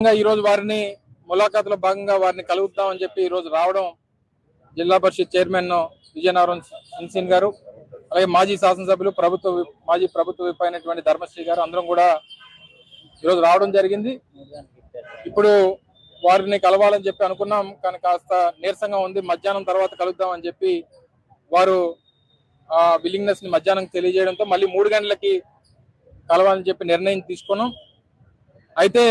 ఈ రోజు వారిని ములాఖాతులో భాగంగా వారిని కలుగుతామని చెప్పి ఈ రోజు రావడం జిల్లా పరిషత్ చైర్మన్ విజయనగరం సిన్సిన్ గారు అలాగే మాజీ శాసనసభ్యులు ప్రభుత్వ మాజీ ప్రభుత్వ విప్ అయినటువంటి ధర్మశ్రీ గారు అందరం కూడా ఈరోజు రావడం జరిగింది. ఇప్పుడు వారిని కలవాలని చెప్పి అనుకున్నాం కానీ కాస్త నీరసంగా ఉంది. మధ్యాహ్నం తర్వాత కలుద్దామని చెప్పి వారు ఆ విల్లింగ్నెస్ని మధ్యాహ్నం తెలియజేయడంతో మళ్ళీ మూడు గంటలకి కలవాలని చెప్పి నిర్ణయం తీసుకున్నాం. అయితే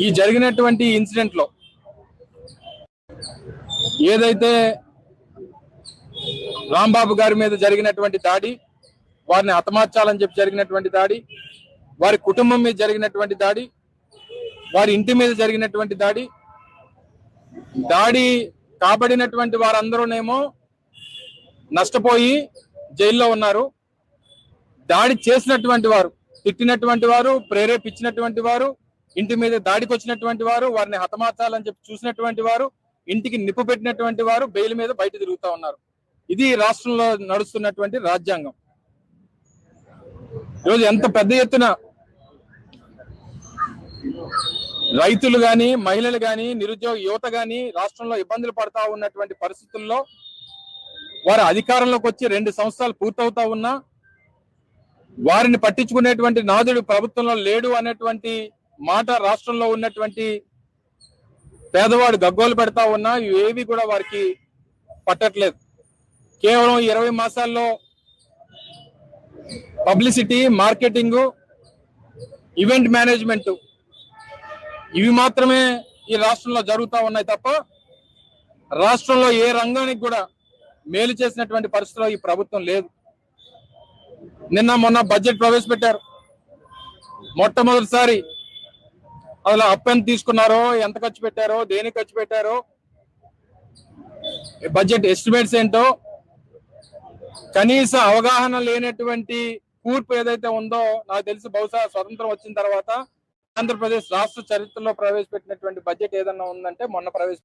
ఈ జరిగినటువంటి ఇన్సిడెంట్లో ఏదైతే రాంబాబు గారి మీద జరిగినటువంటి దాడి వారిని హతమార్చాలని చెప్పి జరిగినటువంటి దాడి వారి కుటుంబం మీద జరిగినటువంటి దాడి వారి ఇంటి మీద జరిగినటువంటి దాడి దాడి కాబడినటువంటి వారందరూనేమో నష్టపోయి జైల్లో ఉన్నారు. దాడి చేసినటువంటి వారు తిట్టినటువంటి వారు ప్రేరేపించినటువంటి వారు ఇంటి మీద దాడికి వచ్చినటువంటి వారు వారిని హతమార్చాలని చెప్పి చూసినటువంటి వారు ఇంటికి నిప్పు పెట్టినటువంటి వారు బెయిల్ మీద బయట తిరుగుతా ఉన్నారు. ఇది రాష్ట్రంలో నడుస్తున్నటువంటి రాజ్యాంగం. ఈరోజు ఎంత పెద్ద ఎత్తున రైతులు గాని మహిళలు గాని నిరుద్యోగ యువత గాని రాష్ట్రంలో ఇబ్బందులు పడతా ఉన్నటువంటి పరిస్థితుల్లో వారు అధికారంలోకి వచ్చి రెండు సంవత్సరాలు పూర్తవుతా ఉన్నా వారిని పట్టించుకునేటువంటి నాదుడు ప్రభుత్వంలో లేడు అనేటువంటి మాట రాష్ట్రంలో ఉన్నటువంటి పేదవాడు గగ్గోలు పెడతా ఉన్నా ఏవి కూడా వారికి పట్టట్లేదు. కేవలం ఇరవై మాసాల్లో పబ్లిసిటీ మార్కెటింగ్ ఈవెంట్ మేనేజ్మెంట్ ఇవి మాత్రమే ఈ రాష్ట్రంలో జరుగుతూ ఉన్నాయి తప్ప రాష్ట్రంలో ఏ రంగానికి కూడా మేలు చేసినటువంటి పరిస్థితిలో ఈ ప్రభుత్వం లేదు. నిన్న మొన్న బడ్జెట్ ప్రవేశపెట్టారు. మొట్టమొదటిసారి అసలు అప్పు ఎంత తీసుకున్నారో ఎంత ఖర్చు పెట్టారో దేనికి ఖర్చు పెట్టారో బడ్జెట్ ఎస్టిమేట్స్ ఏంటో కనీస అవగాహన లేనటువంటి కూర్పు ఏదైతే ఉందో నాకు తెలిసి బహుశా స్వతంత్రం వచ్చిన తర్వాత ఆంధ్రప్రదేశ్ రాష్ట్ర చరిత్రలో ప్రవేశపెట్టినటువంటి బడ్జెట్ ఏదన్నా ఉందంటే మొన్న ప్రవేశ